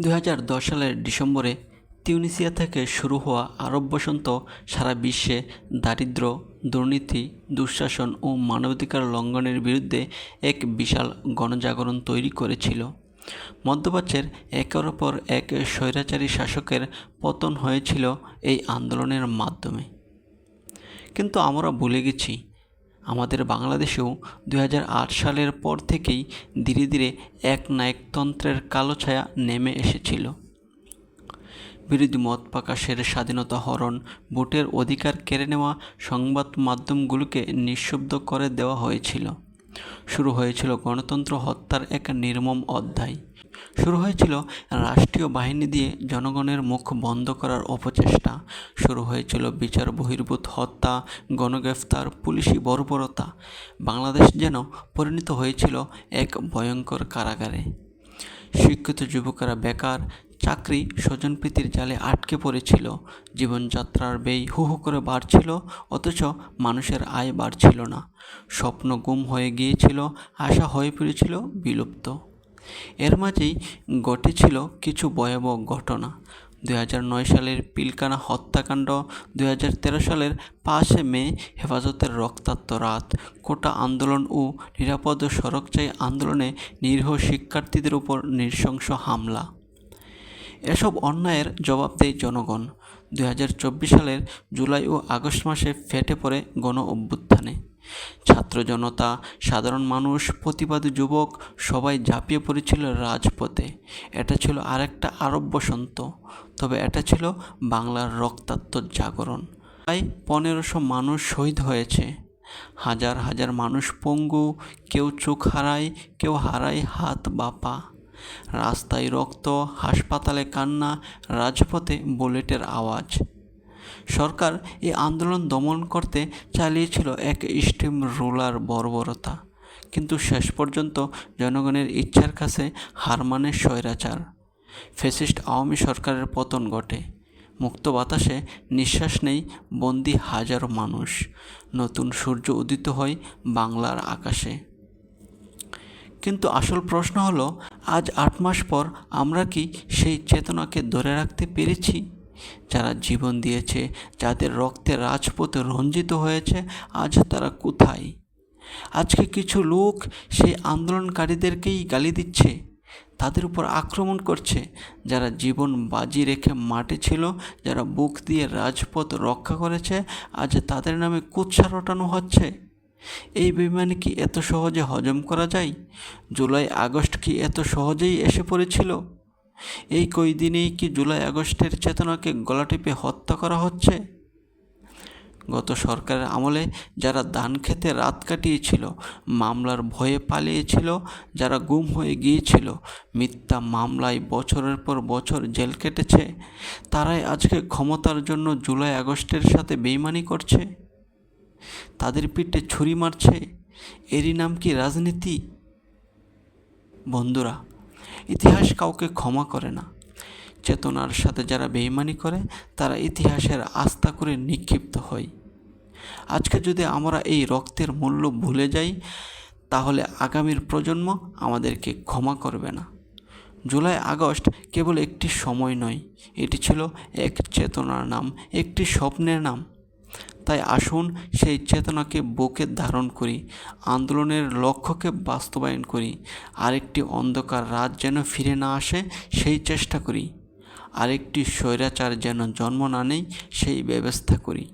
দু হাজার দশ সালের ডিসেম্বরে তিউনিসিয়া থেকে শুরু হওয়া আরব বসন্ত সারা বিশ্বে দারিদ্র, দুর্নীতি, দুঃশাসন ও মানবাধিকার লঙ্ঘনের বিরুদ্ধে এক বিশাল গণজাগরণ তৈরি করেছিল। মধ্যপ্রাচ্যের একের পর এক স্বৈরাচারী শাসকের পতন হয়েছিল এই আন্দোলনের মাধ্যমে। কিন্তু আমরা ভুলে গেছি আমাদের বাংলাদেশেও দু হাজার আট সালের পর থেকেই ধীরে ধীরে এক নায়কতন্ত্রের কালো ছায়া নেমে এসেছিল। বিরোধী মত প্রকাশের স্বাধীনতা হরণ, ভোটের অধিকার কেড়ে নেওয়া সংবাদ মাধ্যমগুলোকে নিঃশব্দ করে দেওয়া হয়েছিল। শুরু হয়েছিল গণতন্ত্র হত্যার এক নির্মম অধ্যায়। শুরু হয়েছিল রাষ্ট্রীয় বাহিনী দিয়ে জনগণের মুখ বন্ধ করার অপচেষ্টা। শুরু হয়েছিল বিচার, বহির্ভূত হত্যা, গণগ্রেফতার, পুলিশি বর্বরতা। বাংলাদেশ যেন পরিণত হয়েছিল এক ভয়ঙ্কর কারাগারে। শিক্ষিত যুবকেরা বেকার, চাকরি স্বজনপ্রীতির জালে আটকে পড়েছিল। জীবনযাত্রার ব্যয় হু হু করে বাড়ছিল, অথচ মানুষের আয় বাড়ছিল না। স্বপ্ন গুম হয়ে গিয়েছিল, আশা হয়ে পড়েছিল বিলুপ্ত। এর মাঝেই ঘটেছিল কিছু ভয়াবহ ঘটনা। দুই হাজার নয় সালের পিলকানা হত্যাকাণ্ড, দুই হাজার তেরো সালের পাঁচে মে হেফাজতের রক্তাক্ত রাত। কোটা আন্দোলন ও নিরাপদ সড়ক চাই আন্দোলনে নিরীহ শিক্ষার্থীদের উপর নৃশংস হামলা। এসব অন্যায়ের জবাব দেয় জনগণ। দুই হাজার চব্বিশ সালের জুলাই ও আগস্ট মাসে ফেটে পড়ে গণ অভ্যুত্থানে। ছাত্র জনতা, সাধারণ মানুষ, প্রতিবাদী যুবক, সবাই ঝাঁপিয়ে পড়েছিল রাজপথে। এটা ছিল আরেকটা আরব বসন্ত। তবে এটা ছিল বাংলার রক্তাক্ত জাগরণ। প্রায় পনেরোশো মানুষ শহীদ হয়েছে। হাজার হাজার মানুষ পঙ্গু, কেউ চোখ হারায়, কেউ হারায় হাত বা পা। রাস্তায় রক্ত, হাসপাতালে কান্না, রাজপথে বুলেটের আওয়াজ। সরকার এই আন্দোলন দমন করতে চালিয়েছিল এক স্টিম রোলার বর্বরতা। কিন্তু শেষ পর্যন্ত জনগণের ইচ্ছার কাছে হার মানে স্বৈরাচার। ফেসিস্ট আওয়ামী সরকারের পতন ঘটে। মুক্ত বাতাসে নিঃশ্বাস নেই বন্দি হাজারো মানুষ। নতুন সূর্য উদিত হয় বাংলার আকাশে। কিন্তু আসল প্রশ্ন হলো, আজ আট মাস পর আমরা কি সেই চেতনাকে ধরে রাখতে পেরেছি? যারা জীবন দিয়েছে, যাদের রক্তে রাজপথ রঞ্জিত হয়েছে, আজ তারা কোথায়? আজকে কিছু লোক সেই আন্দোলনকারীদেরকেই গালি দিচ্ছে, তাদের উপর আক্রমণ করছে, যারা জীবন বাজি রেখে মাঠে ছিল, যারা বুক দিয়ে রাজপথ রক্ষা করেছে, আজ তাদের নামে কুৎসা রটানো হচ্ছে। এই বেমানি কি এত সহজে হজম করা যায়? জুলাই আগস্ট কি এত সহজেই এসে পড়েছিল? এই কয়দিনেই কি জুলাই আগস্টের চেতনাকে গলা টিপে হত্যা করা হচ্ছে? গত সরকারের আমলে যারা ধান খেতে রাত কাটিয়েছিল, মামলার ভয়ে পালিয়েছিল, যারা গুম হয়ে গিয়েছিল, মিথ্যা মামলায় বছরের পর বছর জেল কেটেছে, তারাই আজকে ক্ষমতার জন্য জুলাই আগস্টের সাথে বেইমানি করছে? তাদের পিঠে ছুরি মারছে? এরই নাম কি রাজনীতি? বন্ধুরা ইতিহাস কাউকে ক্ষমা করে না। চেতনার সাথে যারা বেইমানি করে, তারা ইতিহাসের আস্থা করে নিক্ষিপ্ত হয়। আজকে যদি আমরা এই রক্তের মূল্য ভুলে যাই, তাহলে আগামীর প্রজন্ম আমাদেরকে ক্ষমা করবে না। জুলাই, আগস্ট কেবল একটি সময় নয়, এটি ছিল এক চেতনার নাম, একটি স্বপ্নের নাম। তাই আসুন সেই চেতনাকে বুকে ধারণ করি, আন্দোলনের লক্ষ্যকে বাস্তবায়ন করি, আরেকটি অন্ধকার রাত যেন ফিরে না আসে সেই চেষ্টা করি, আরেকটি স্বৈরাচার যেন জন্ম না নেই সেই ব্যবস্থা করি।